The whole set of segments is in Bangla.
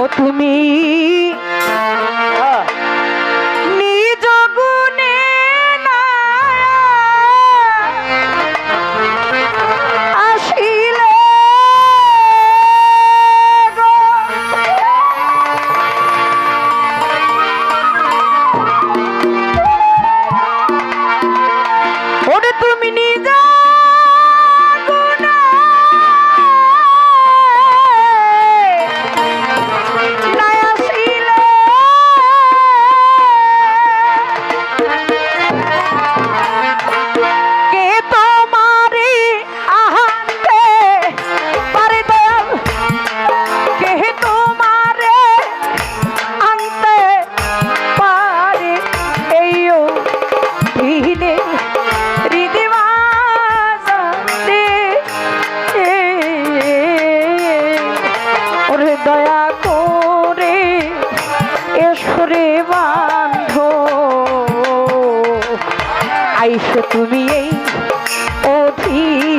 ও তুমি আইসো তুমি এই অধীর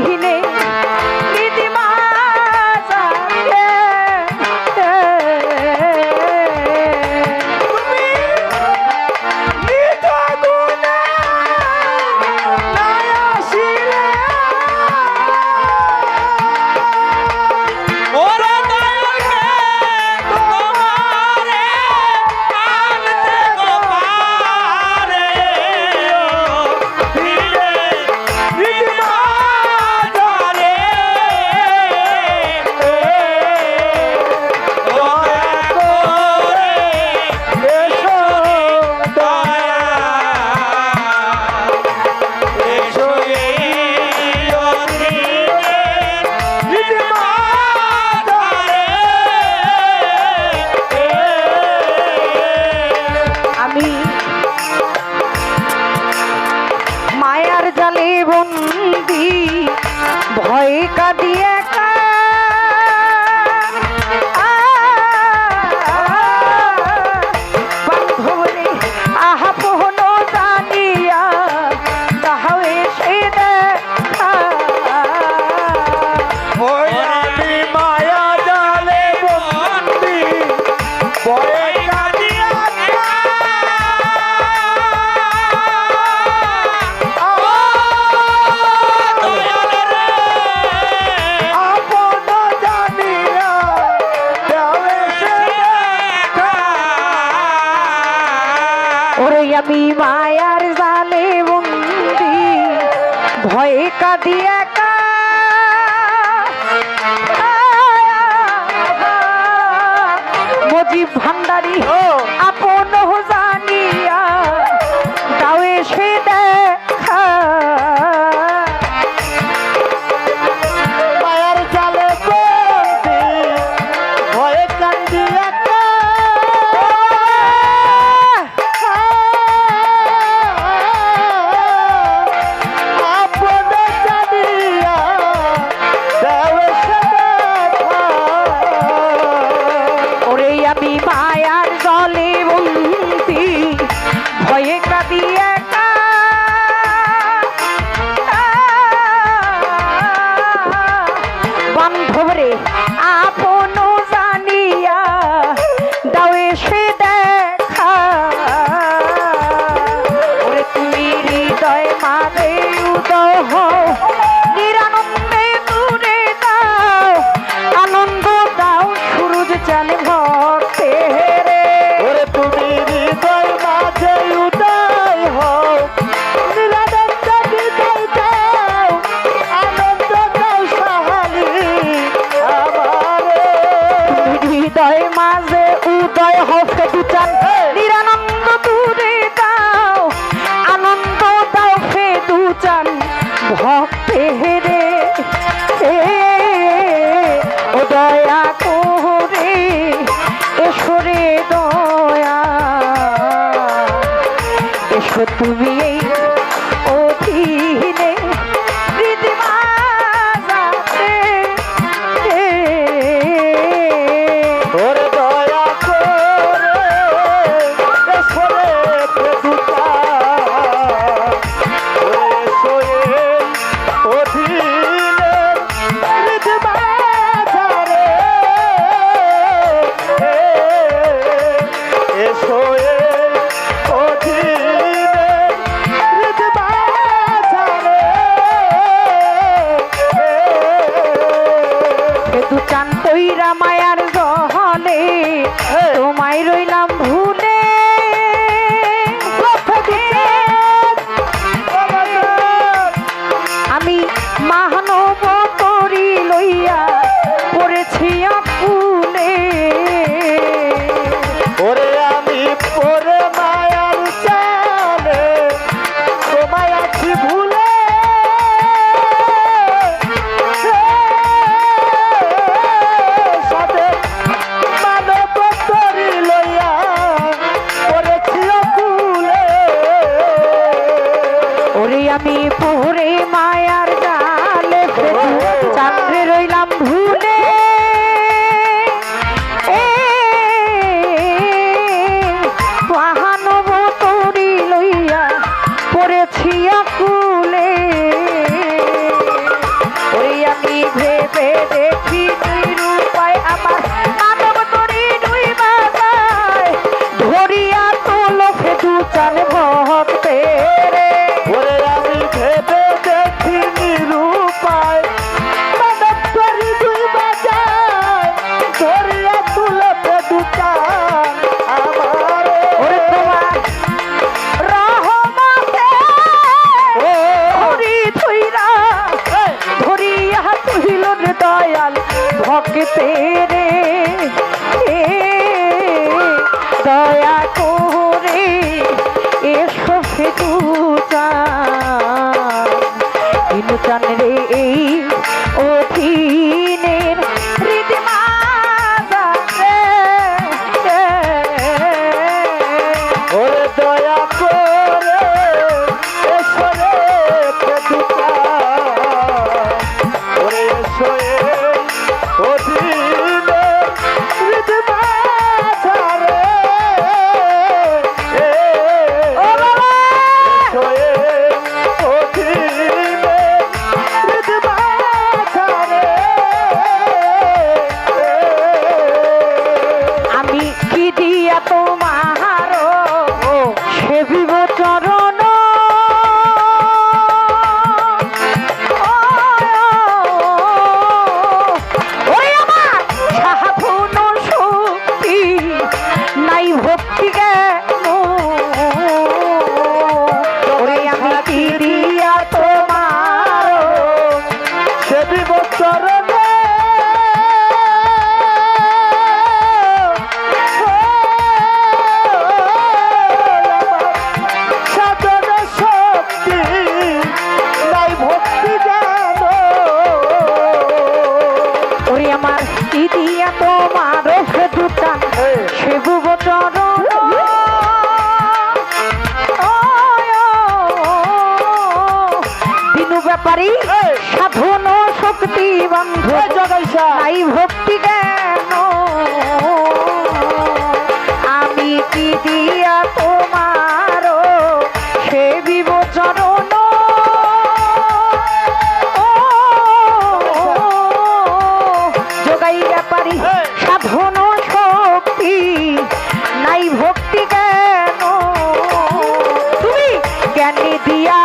আমি মায়ার জালে বন্দি ভয়ে কাঁদি একা মজিব ভান্ডারি হো রে দুটান তৈরা মায়ার জহলে তোমায় রইলাম ভুলে। আমি মাহনব করি লইয়া পড়েছি ফুলে আমি পড়ে দয়াল ভক্তের তাই ভক্তি কেন? আমি কি দিয়া তোমারও সে বিবচরণ যোগাইয়া পারি সাধন শক্তি নাই ভক্তি কেন? তুমি জ্ঞানী দিয়া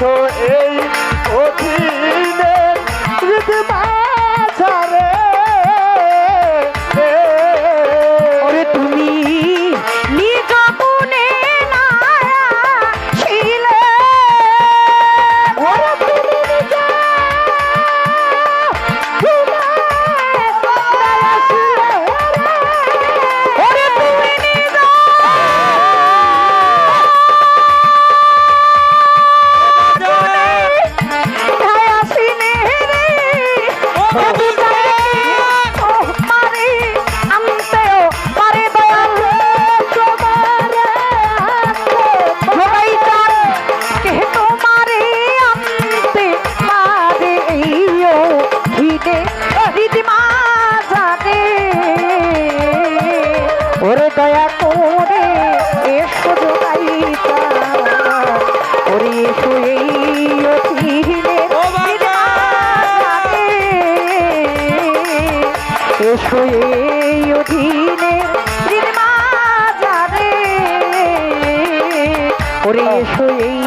তো এই ওরে এসো এই